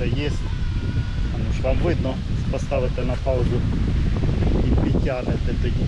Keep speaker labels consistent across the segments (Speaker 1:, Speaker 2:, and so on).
Speaker 1: А ну ж вам видно, поставите на паузу і підтягнете тоді.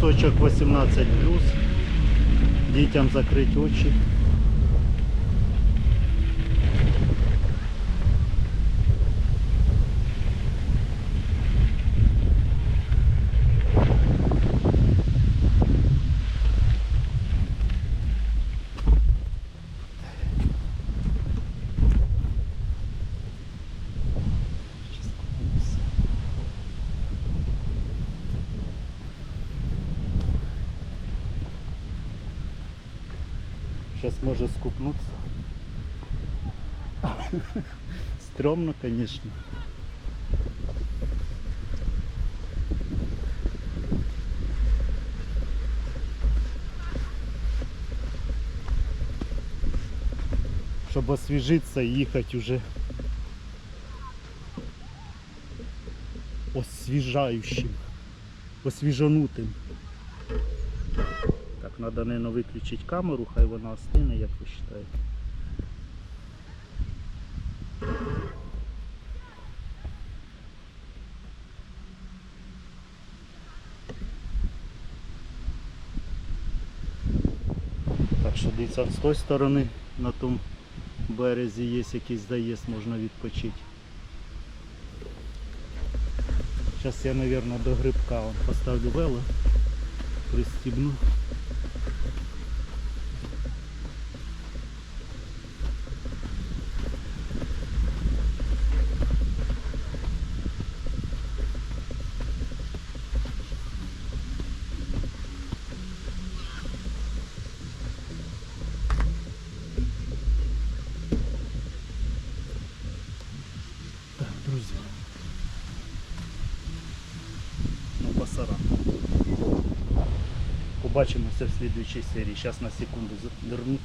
Speaker 1: Кусочок 18 Дітям закрити очі. Сейчас може скупнуться. Стремно, конечно. Щоб освіжитися і їхати уже освіжаючим, освіжанутим. Треба, наверное, виключити камеру, хай вона остине, як ви вважаєте. Так що дивіться, з тої сторони на тому березі є якийсь заїзд, можна відпочити. Зараз я, мабуть, до грибка поставлю вело, пристібну. Друзі. Ну, басара. Побачимося в слідуючій серії. Зараз на секунду нирну.